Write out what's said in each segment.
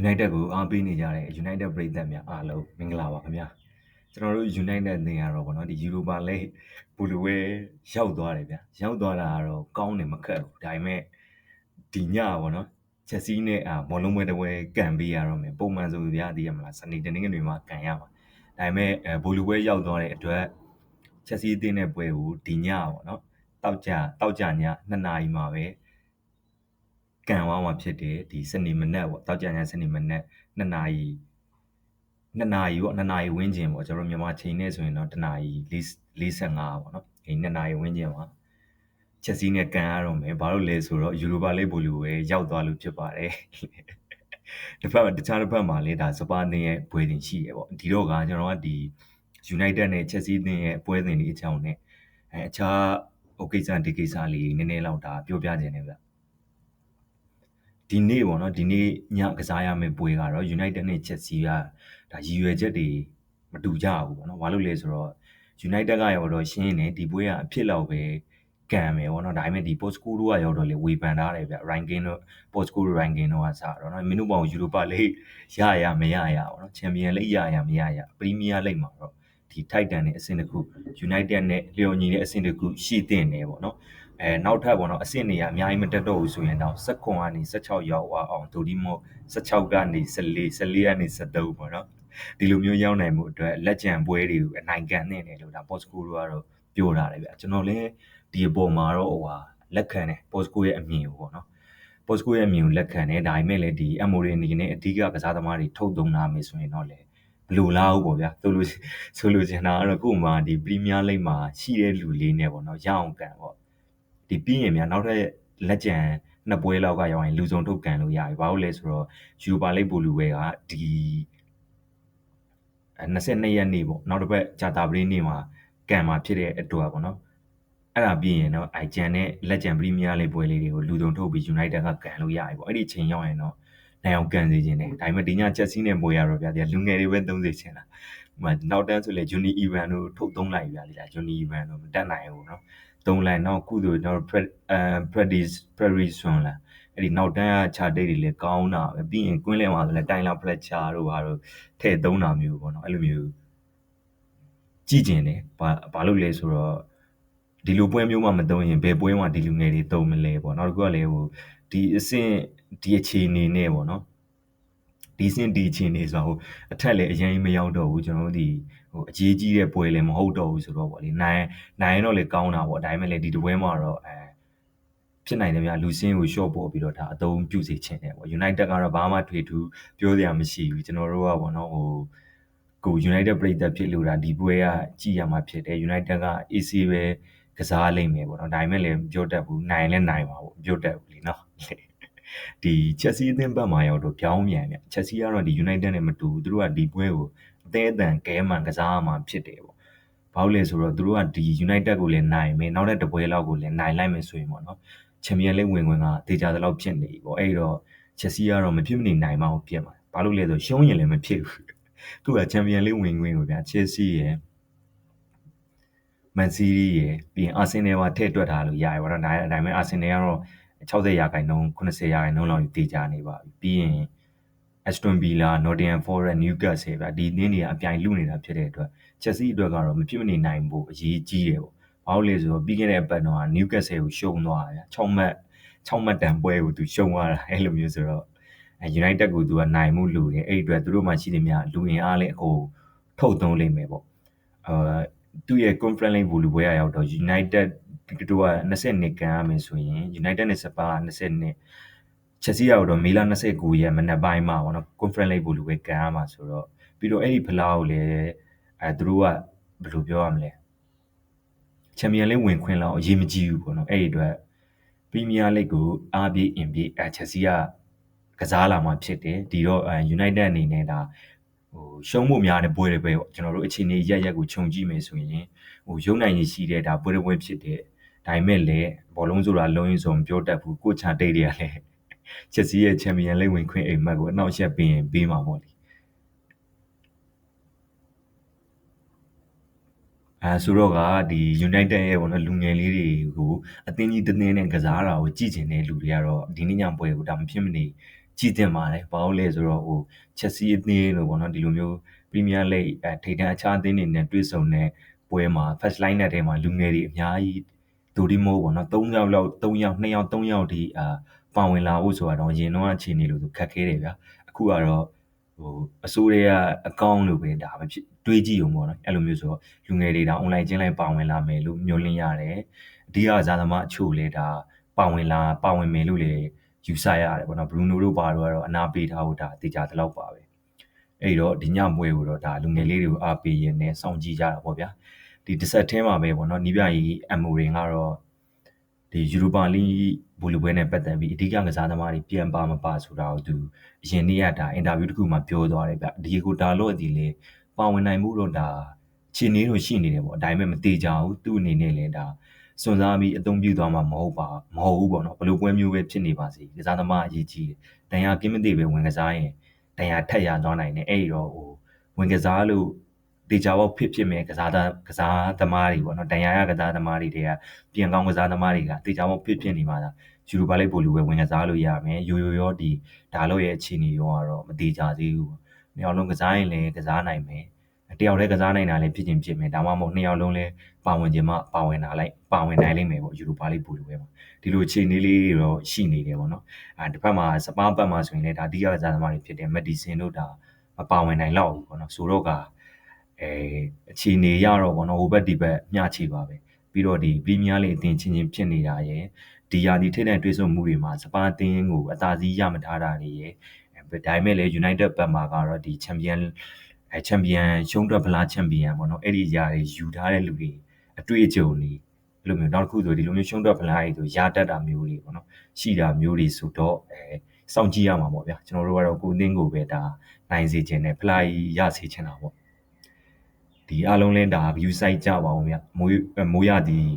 United ကိုအားပေးနေကြတဲ့ United ပရိသတ်များအားလုံးမင်္ဂလာပါခင်ဗျာကျွန်တော်တို့ United အသင်းကတော့ဗောနော်ဒီ Europa League ဘူလူဝဲရောက်သွားတယ်ဗျာရောက်သွားတာကတော့ကောင်းတယ်မခက်ဘူးဒါပေမဲ့ဒီညဗောနော်ချက်စီးနဲ့အာမော်လုံးပွဲတစ်ပွဲကန်ပေးရတော့မယ်ပုံမှန်ဆိုဗျာသိရမလားစနေတနင်္ဂနွေမှာကန်ရမှာဒါပေမဲ့အဲဘူလူဝဲရောက်သွားတဲ့အတွက်ချက်စီးအသင်းနဲ့ပွဲကိုဒီညဗောနော်တောက်ကြတောက်ကြည2နာရီမှာပဲ ကန်သွားမှာဖြစ်တယ်ဒီစနေမနက်ပေါ့တောက်ကြညစနေမနက်2နာရီ2နာရီပေါ့2နာရီဝန်းကျင်ပေါ့ကျွန်တော်မြန်မာချိန်နဲ့ဆိုရင်တော့2နာရီ45ပေါ့နော်အဲ2နာရီဝန်းကျင်ပါချက်စီးနဲ့ကန်ရတော့မယ်ဘာလို့လဲဆိုတော့ယူရိုပါလိတ်ဘိုလူပဲရောက်သွားလို့ဖြစ်ပါတယ်တစ်ဖက်တခြားတစ်ဖက်မှာလည်းဒါစပါနင်းရဲ့ပွဲတင်ရှိရပေါ့ဒီတော့ကကျွန်တော်ကဒီ United နဲ့ Chelsea အသင်းရဲ့ပွဲစဉ်လေးအကြောင်းနဲ့အဲအခြားဟိုကိစ္စဒီကိစ္စလေးနည်းနည်းလောက်ဒါပြောပြခြင်းနဲ့ဗျ ဒီနေ့ပေါ့နော်ဒီနေ့ညကစားရမယ့်ပွဲကတော့ United နဲ့ Chelsea ကဒါရည်ရွယ်ချက်တွေမတူကြဘူးပေါ့နော်ဘာလို့လဲဆိုတော့ United ကရောတော့ရှင်းနေဒီပွဲကအဖြစ်လောက်ပဲကံမယ်ပေါ့နော်ဒါပေမဲ့ဒီ Postco တို့ကရောက်တော့လေဝေဖန်ထားတယ်ဗျ ranking တို့ Postco ranking တို့ကစတော့နော်မင်းတို့ပေါ့ Europa League ရရမရရပေါ့နော် Champion League ရရမရရ Premier League မှာတော့ဒီ Titan နဲ့အဆင့်တစ်ခု United နဲ့လျော်ညီတဲ့အဆင့်တစ်ခုရှိတင်တယ်ပေါ့နော်အဲနောက်ထပ်ပေါ့နော်အဆင့်တွေကအများကြီးမတက်တော့ဘူးဆိုရင်တော့16ကနေ16ရောက်အောင်ဒိုဒီမို့16ကနေ14 14ကနေ13ပေါ့နော်ဒီလိုမျိုးရောက်နိုင်မှုအတွက်လက်ကျန်ပွဲတွေကိုအနိုင်ကန်နေတယ်လို့ဒါ Postco တို့ကတော့ပြောထားတယ်ဗျကျွန်တော်လည်းဒီအပေါ်မှာတော့ဟိုဟာလက်ခံတယ် Postco ရဲ့အမြင်ကိုပေါ့နော် Postco ရဲ့အမြင်ကိုလက်ခံတယ်ဒါပေမဲ့လည်းဒီ Amore အနေနဲ့အဓိကကစားသမားတွေထုတ်သုံးလာမယ်ဆိုရင်တော့လေဘလို့လားဟုတ်ပေါ့ဗျာဆိုလို့ဆိုလို့ချင်တာကတော့ကို့မှာဒီ Premier League မှာရှိတဲ့လူလေးနဲ့ပေါ့နော်ရအောင်ကန်ပေါ့ ဒီပြီးရင်များနောက်ထပ်လက်ကျန်နှစ်ပွဲလောက်ကရောက်ရင်လူစုံထုတ်ကန်လို့ရပြီဘာလို့လဲဆိုတော့ Europa League ပိုလူဝဲကဒီ22ရက်နေ့ပေါ့နောက်တစ်ပတ်ဂျာတာပလေးနေ့မှာကန်မှာဖြစ်တဲ့အတွက်ပေါ့နော်အဲ့ဒါပြီးရင်တော့အိုင်ဂျန်နဲ့လက်ကျန်ပရီးမီးယားလိပွဲလေးတွေကိုလူစုံထုတ်ပြီး United ကကန်လို့ရပြီပေါ့အဲ့ဒီချိန်ရောက်ရင်တော့နိုင်အောင်ကန်စေခြင်းတယ်ဒါပေမဲ့ဒီညချက်စီးနဲ့ပွဲရတော့ဗျာဒီလူငယ်တွေပဲသုံးစေချင်တာဟိုမှာနောက်တန်းဆိုလေ Juni Evan တို့ထုတ်သုံးလိုက်ဗျာဒီလား Juni Evan တို့မတက်နိုင်ဘူးเนาะ သုံးလိုက်နောက်ခုဆိုတော့ Predis Predison လားအဲ့ဒီနောက်တန်းကခြာတိတ်တွေလည်းကောင်းတာပဲပြီးရင်ကွင်းလယ်မှာဆိုလည်းတိုင်လာဖလက်ချာတို့ဘာတို့ထည့်သုံးတာမျိုးပေါ့နော်အဲ့လိုမျိုးကြည့်ကျင်တယ်ဘာဘာလို့လဲဆိုတော့ဒီလိုပွဲမျိုးမှမသုံးရင်ဘယ်ပွဲမှဒီလူငယ်တွေသုံးမလဲပေါ့နောက်တစ်ခုကလည်းဟိုဒီအဆင့်ဒီအခြေအနေနဲ့ပေါ့နော် ဒီစင်ဒီအခြေအနေဆိုတော့အထက်လည်းအရင်မရောက်တော့ဘူးကျွန်တော်တို့ဒီဟိုအကြီးကြီးတဲ့ပွဲလည်းမဟုတ်တော့ဘူးဆိုတော့ဗောလေနိုင်နိုင်တော့လေကောင်းတာဗောဒါပေမဲ့လည်းဒီတပွဲမှာတော့အဲဖြစ်နိုင်တယ်ဗျာလူစင်းကို short ပေါ်ပြီးတော့ဒါအသုံးပြုစေချင်တယ်ဗော United ကတော့ဘာမှထွေထူးပြောစရာမရှိဘူးကျွန်တော်တို့ကဗောနော်ဟိုကို United ပြည်သက်ဖြစ်လို့ဒါဒီပွဲကကြည်ရမှာဖြစ်တယ် United က AC ပဲကစားလိမ့်မယ်ပေါ့နော်ဒါပေမဲ့လည်းပြောတတ်ဘူးနိုင်လည်းနိုင်ပါပေါ့ပြောတတ်ဘူးလीနော် ဒီ Chelsea အသင်းဘက်မှာရောက်တော့ပြောင်းပြန်ဗျ Chelsea ကတော့ဒီ United နဲ့မတူဘူးသူတို့ကဒီပွဲကိုအသေးအတန်ကဲမှန်ကစားမှဖြစ်တယ်ပေါ့ဘာလို့လဲဆိုတော့သူတို့ကဒီ United ကိုလည်းနိုင်မယ်နောက်တဲ့တပွဲလောက်ကိုလည်းနိုင်လိုက်မယ်ဆိုရင်ပေါ့နော်ချန်ပီယံလိဝင်ဝင်ကတေချာသလောက်ဖြစ်နေပြီပေါ့အဲ့တော့ Chelsea ကတော့မဖြစ်မနေနိုင်မှဖြစ်မှာဘာလို့လဲဆိုရှုံးရင်လည်းမဖြစ်ဘူးသူကချန်ပီယံလိဝင်ဝင်ကိုဗျာ Chelsea ရယ်မန်စီးရီးရယ်ပြီးရင်အာဆင်နယ်မှာထည့်တွက်ထားလို့ရရပါတော့ဒါအတိုင်းပဲအာဆင်နယ်ကတော့ 60ရာခိုင်နှုန်း80ရာခိုင်နှုန်းလောက်တည်ကြနေပါပြီပြီးရင် Aston Villa, Nottingham Forest, Newcastle ဗျာဒီတင်းတွေကအပြိုင်လူနေတာဖြစ်တဲ့အတွက် Chelsea အတွက်ကတော့မဖြစ်မနေနိုင်ဖို့အရေးကြီးတယ်ပေါ့။ဘာလို့လဲဆိုတော့ပြီးခဲ့တဲ့အပတ်တော့ Newcastle ကိုရှုံးသွားတာဗျာ။6မှတ်6မှတ်တန်ပွဲကိုသူရှုံးသွားတာအဲ့လိုမျိုးဆိုတော့ United ကိုသူကနိုင်မှုလူတယ်အဲ့ဒီအတွက်သူတို့မှရှိသမျှလူအင်အားလေးအကုန်ထုတ်သုံးလိမ့်မယ်ပေါ့။အာသူ့ရဲ့ Conference League ဘူလူပွဲရရောက်တော့ United တို့က20နှစ်ကန်ရမယ်ဆိုရင် United နဲ့ Spurs က20နှစ်ချက်စီရောက်တော့မေလ29ရက်မနက်ပိုင်းမှာပေါ့နော် Conference League ဘူလူပွဲကန်ရမှာဆိုတော့ပြီးတော့အဲ့ဒီဖလားကိုလည်းအဲသူတို့ကဘယ်လိုပြောရမလဲချန်ပီယံလိဝင်ခွင့်လောက်အရေးမကြီးဘူးပေါ့နော်အဲ့ဒီအတွက်ပရီးမီးယားလိကိုအားပြေးအင်ပြေးအဲချက်စီကကစားလာမှဖြစ်တယ်ဒီတော့အဲ United အနေနဲ့ဒါဟိုရှုံးမှုများတဲ့ပွဲတွေပဲပေါ့ကျွန်တော်တို့အခြေအနေရက်ရက်ကိုခြုံကြည့်မယ်ဆိုရင်ဟိုရုံနိုင်ရရှိတဲ့ဒါပွဲတွေပွဲဖြစ်တဲ့ ဒါပေမဲ့လည်းဘောလုံးဆိုတာလုံးရင်ဆိုမပြောတတ်ဘူးကိုချာတိတ်တွေကလည်းချက်စီရဲ့ချန်ပီယံလိဝင်ခွင့်အိမ်မက်ကိုအနောက်ရှက်ပေးရင်ပေးမှာပေါ့လေအဲဆိုတော့ကဒီ United ရဲ့ပေါ့နော်လူငယ်လေးတွေကိုအသင်းကြီးတင်းတင်းနဲ့ကစားတာကိုကြည့်ကျင်တဲ့လူတွေကတော့ဒီနေ့ညပွဲကိုဒါမဖြစ်မနေကြည်တင်ပါတယ်ဘာလို့လဲဆိုတော့ဟိုချက်စီအသင်းလို့ပေါ့နော်ဒီလိုမျိုးပရီးမီးယားလိဂ်အဲထိပ်တန်းအခြားအသင်းတွေနဲ့တွေ့ဆုံတဲ့ပွဲမှာ first line နဲ့ထဲမှာလူငယ်တွေအများကြီး ဒိုဒီမို့ပေါ့နော်3ယောက်လောက်3ယောက်2ယောက်3ယောက်ဒီအာပါဝင်လာဖို့ဆိုတာတော့ရင်တော့အခြေအနေလို့ဆိုခက်ခဲတယ်ဗျာအခုကတော့ဟိုအစိုးရအကောင့်လို့ပဲဒါပဲဖြစ်တွေးကြည့်အောင်ပေါ့နော်အဲ့လိုမျိုးဆိုတော့လူငယ်တွေဒါ online ချင်းလိုက်ပါဝင်လာမယ်လို့မျှော်လင့်ရတယ်အဓိကဇာသမားအချို့လေဒါပါဝင်လာပါဝင်မယ်လို့လေယူဆရတယ်ပေါ့နော်ဘရူနိုတို့ပါတော့ကတော့အနာပေးထားဖို့ဒါတေချာတလောက်ပါပဲအဲ့တော့ဒီညပွဲကိုတော့ဒါလူငယ်လေးတွေကိုအားပေးရင်းနဲ့စောင့်ကြည့်ကြတာပေါ့ဗျာ ဒီတစ်ဆက်ထဲမှာပဲပေါ့နော်နီးပြကြီးအမိုရင်ကတော့ဒီယူရိုပါလိဘူလူပွဲနဲ့ပတ်သက်ပြီးအဓိကကစားသမားတွေပြန်ပါမပါဆိုတာကိုသူအရင်နေ့ကဒါအင်တာဗျူးတစ်ခုမှပြောသွားတယ်ဗျဒီကိုဒါလို့ဒီလေပါဝင်နိုင်မှုတော့ဒါခြေနေတော့ရှိနေတယ်ပေါ့ဒါပေမဲ့မသေးကြဘူးသူ့အနေနဲ့လည်းဒါစွန့်စားပြီးအသုံးပြုသွားမှာမဟုတ်ပါမဟုတ်ဘူးပေါ့နော်ဘယ်လိုပွဲမျိုးပဲဖြစ်နေပါစေကစားသမားအရေးကြီးတယ်တန်ရာကင်းမသိပဲဝင်ကစားရင်တန်ရာထက်ရသွားနိုင်တယ်အဲ့ဒီတော့ဟိုဝင်ကစားလို့ တေချာဘောက်ဖြစ်ဖြစ်မဲ့ကစားသားကစားသမားတွေပေါ့နော်တန်ရာရကစားသမားတွေတွေကပြန်ကောင်းကစားသမားတွေကတေချာဘောက်ဖြစ်ဖြစ်နေမှာလားယူရိုပါလိပိုလူပဲဝင်ကစားလို့ရမယ်ရိုးရိုးရောဒီဒါလို့ရဲ့အခြေအနေရောကတော့မတေချာသေးဘူးပေါ့နှစ်ယောက်လုံးကစားရင်လည်းကစားနိုင်မယ်တယောက်တည်းကစားနိုင်တာလည်းဖြစ်ချင်းဖြစ်မယ်ဒါမှမဟုတ်နှစ်ယောက်လုံးလည်းပါဝင်ခြင်းမှပါဝင်တာလိုက်ပါဝင်နိုင်လိမ့်မယ်ပေါ့ယူရိုပါလိပိုလူပဲပေါ့ဒီလိုအခြေအနေလေးတွေတော့ရှိနေတယ်ပေါ့နော်အဲတစ်ဖက်မှာစပါးပတ်မှာဆိုရင်လည်းဒါအဓိကကစားသမားတွေဖြစ်တယ်မက်ဒီဆင်တို့ဒါမပါဝင်နိုင်တော့ဘူးပေါ့နော်ဆိုတော့က အဲအခြေအနေရတော့ပေါ့နော်ဟိုဘက်ဒီဘက်မျှချေပါပဲပြီးတော့ဒီပရီးမီးယားလိအသင်းချင်းချင်းဖြစ်နေတာရယ်ဒီယာဒီထိတဲ့တွဲဆုံမှုတွေမှာစပါးအသင်းကိုအသာစီးရမထားတာတွေရယ်ဒါပေမဲ့လည်း United ဘက်မှာကတော့ဒီ Champion အဲ Champion ရှုံးတော့ဗလား Champion ပေါ့နော်အဲ့ဒီຢာတွေယူထားတဲ့လူတွေအတွေ့အကြုံတွေအဲ့လိုမျိုးနောက်တစ်ခုဆိုဒီလိုမျိုးရှုံးတော့ဗလားတွေဆိုရာတက်တာမျိုးတွေပေါ့နော်ရှိတာမျိုးတွေဆိုတော့အဲစောင့်ကြည့်ရမှာပေါ့ဗျာကျွန်တော်တို့ကတော့ကိုအသင်းကိုပဲဒါနိုင်စေခြင်းနဲ့ဖလိုက်ရစေခြင်းတာပေါ့ ဒီအားလုံးလဲဒါ view site ကြပါအောင်ဗျမိုးမိုးရသည်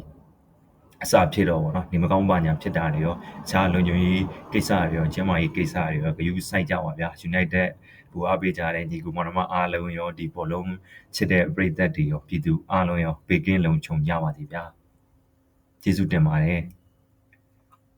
အစာဖြစ်တော့ဗောနော်ဒီမကောင်းပါညာဖြစ်တာတွေရောအခြားလုံခြုံရေးကိစ္စတွေရောကျန်းမာရေးကိစ္စတွေရော view site ကြပါဗျာ United ဘူအားပေးကြတဲ့ညီကူမောင်နှမအားလုံးရောဒီဘောလုံးချစ်တဲ့ပရိသတ်တွေရောပြည်သူအားလုံးရောဘေကင်းလုံခြုံကြပါစေဗျာကျေးဇူးတင်ပါတယ်